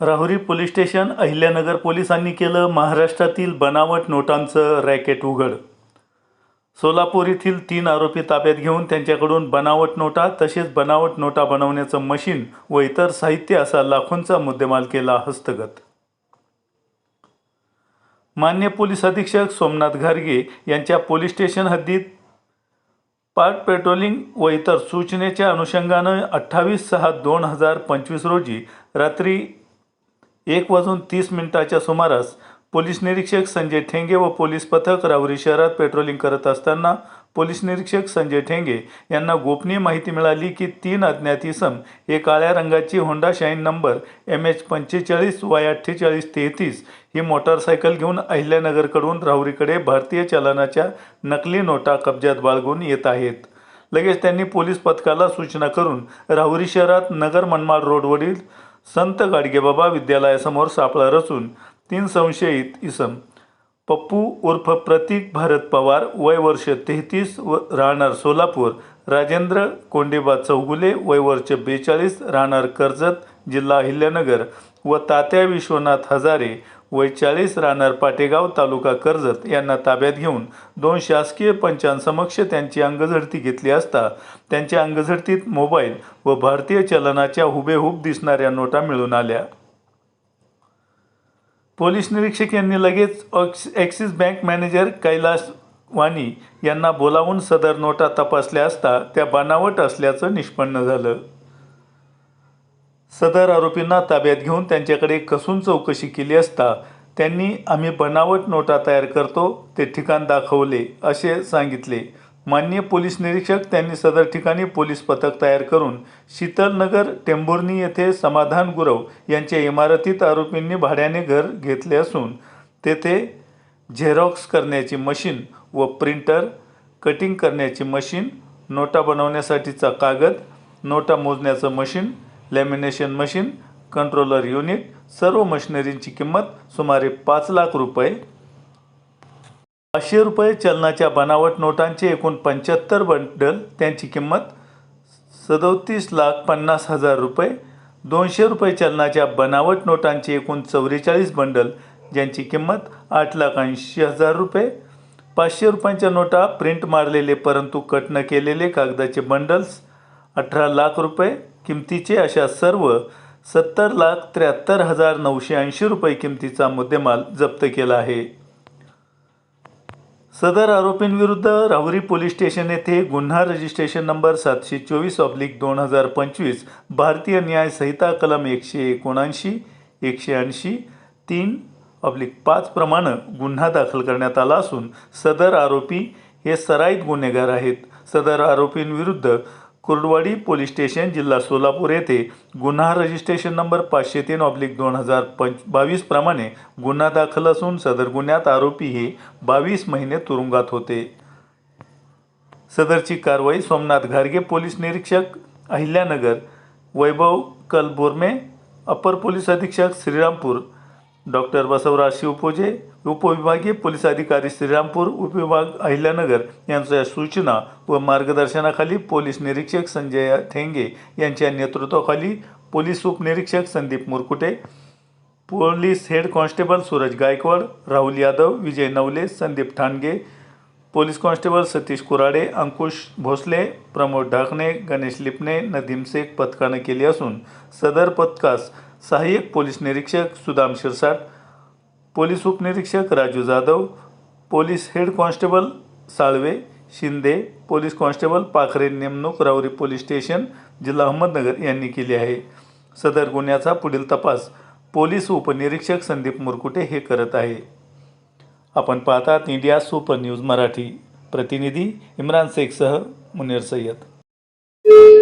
Rahuri police station Ahilyanagar पोलिसांनी केलं महाराष्ट्रातील बनावट नोटांचं रॅकेट उघड. सोलापूर येथील तीन आरोपी ताब्यात घेऊन त्यांच्याकडून बनावट नोटा तसेच बनावट नोटा बनवण्याचं मशीन व इतर साहित्य असा लाखोंचा मुद्देमाल केला हस्तगत. मान्य पोलीस अधीक्षक सोमनाथ घारगे यांच्या पोलीस स्टेशन हद्दीत पार्ट पेट्रोलिंग व इतर सूचनेच्या अनुषंगानं अठ्ठावीस सहा दोन हजार पंचवीस रोजी रात्री एक वाजून तीस मिनिटाच्या सुमारास पोलीस निरीक्षक संजय ठेंगे व पोलीस पथक रावरी शहरात पेट्रोलिंग करत असताना पोलीस निरीक्षक संजय ठेंगे यांना गोपनीय माहिती मिळाली की तीन अज्ञात इसम हे काळ्या रंगाची Honda Shine number M H पंचेचाळीस वाय अठ्ठेचाळीस तेहतीस ही मोटारसायकल घेऊन अहिल्यानगरकडून राहुरीकडे भारतीय चलनाच्या नकली नोटा कब्जात बाळगून येत आहेत. लगेच त्यांनी पोलीस पथकाला सूचना करून राहुरी शहरात नगर मनमाड रोडवरील संत गाडगेबाबा विद्यालयासमोर सापळा रचून तीन संशयित इसम पप्पू उर्फ प्रतीक भारत पवार वय वर्ष तेहतीस व राहणार सोलापूर राजेंद्र कोंडेबा चौगुले वय वर्ष बेचाळीस राहणार कर्जत जिल्हा अहिल्यानगर व तात्या विश्वनाथ हजारे वैचाळीस राहणार पाटेगाव तालुका कर्जत यांना ताब्यात घेऊन दोन शासकीय पंचांसमक्ष त्यांची अंगझडती घेतली असता त्यांच्या अंगझडतीत मोबाईल व भारतीय चलनाच्या हुबेहूब दिसणाऱ्या नोटा मिळून आल्या. पोलीस निरीक्षक यांनी लगेच ox Axis bank manager Kailas Wani यांना बोलावून सदर नोटा तपासल्या असता त्या बनावट असल्याचं निष्पन्न झालं. सदर आरोपींना ताब्यात घेऊन त्यांच्याकडे कसून चौकशी केली असता त्यांनी आम्ही बनावट नोटा तयार करतो ते ठिकाण दाखवले असे सांगितले. मान्य पोलीस निरीक्षक त्यांनी सदर ठिकाणी पोलीस पथक तयार करून शीतलनगर टेंभुर्णी येथे समाधान गुरव यांच्या इमारतीत आरोपींनी भाड्याने घर घेतले असून तेथे झेरॉक्स करण्याची मशीन व प्रिंटर कटिंग करण्याची मशीन नोटा बनवण्यासाठीचा कागद नोटा मोजण्याचं machine lamination machine controller unit सर्व मशिनरींची किंमत सुमारे पाच लाख रुपये. पाचशे रुपये चलनाच्या बनावट नोटांचे एकूण पंच्याहत्तर बंडल त्यांची किंमत सदोतीस लाख पन्नास हजार रुपये. दोनशे रुपये चलनाच्या बनावट नोटांचे एकूण चौवेचाळीस बंडल ज्यांची किंमत आठ लाख ऐंशी हजार रुपये. पाचशे रुपयांच्या नोटा प्रिंट मारलेले परंतु कट न केलेले कागदाचे बंडल्स अठरा लाख रुपये. किमतीचे अशा सर्व सत्तर लाख त्र्याहत्तर हजार नऊशे ऐंशी रुपये किमतीचा मुद्देमाल जप्त केला आहे. सदर आरोपींविरुद्ध राहुरी पोलीस स्टेशन येथे गुन्हा रजिस्ट्रेशन नंबर सातशे चोवीस ऑब्लिक दोन हजार पंचवीस भारतीय न्याय संहिता कलम एकशे एकोणऐंशी एकशे ऐंशी तीन ऑब्लिक पाच प्रमाणे गुन्हा दाखल करण्यात आला असून सदर आरोपी हे सराईत गुन्हेगार आहेत. सदर आरोपींविरुद्ध कुर्डवाडी पोलीस स्टेशन जिल्हा सोलापूर येथे गुन्हा रजिस्ट्रेशन नंबर पाचशे तीन ऑब्लिक दोन हजार पंच बावीसप्रमाणे गुन्हा दाखल असून सदर गुन्ह्यात आरोपी हे बावीस महिने तुरुंगात होते. सदरची कारवाई सोमनाथ घारगे पोलीस निरीक्षक अहिल्यानगर वैभव कलबोर्मे अपर पोलीस अधीक्षक श्रीरामपूर डॉक्टर बसवराज शिवपोजे उपविभागीय पोलीस अधिकारी श्रीरामपूर उपविभाग अहिल्यानगर यांच्या सूचना व मार्गदर्शनाखाली पोलीस निरीक्षक संजय ठेंगे यांच्या नेतृत्वाखाली पोलीस उपनिरीक्षक Sandeep Murkute police head constable Suraj Gaikwad Rahul Yadav Vijay Navale Sandeep Thange police constable Satish Kurade Ankush Bhosale Pramod Dhakane Ganesh Lipane Nadeem Shaikh पथकानं केली असून सदर पथकास सहाय्यक पोलीस निरीक्षक सुदाम शिरसाट पोलीस उपनिरीक्षक Raju Jadhav police head constable Salve Shinde police constable Pakhare नेमणूक रावरी police station जिल्हा अहमदनगर यांनी केली आहे. सदर गुन्ह्याचा पुढील तपास पोलीस उपनिरीक्षक संदीप मुरकुटे हे करत आहे. आपण पाहतात इंडिया सुपर न्यूज मराठी. प्रतिनिधी इम्रान शेखसह मुनीर सय्यद.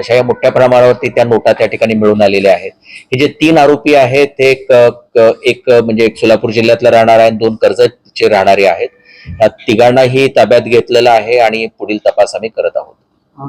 अशा या मोठ्या प्रमाणावरती त्या नोटा त्या ठिकाणी मिळून आलेल्या आहेत. हे जे तीन आरोपी आहेत ते एक एक म्हणजे सोलापूर जिल्ह्यातला राहणार आहे आणि दोन कर्जतचे राहणारे आहेत. या तिघांनाही ताब्यात घेतलेलं आहे आणि पुढील तपास आम्ही करत आहोत.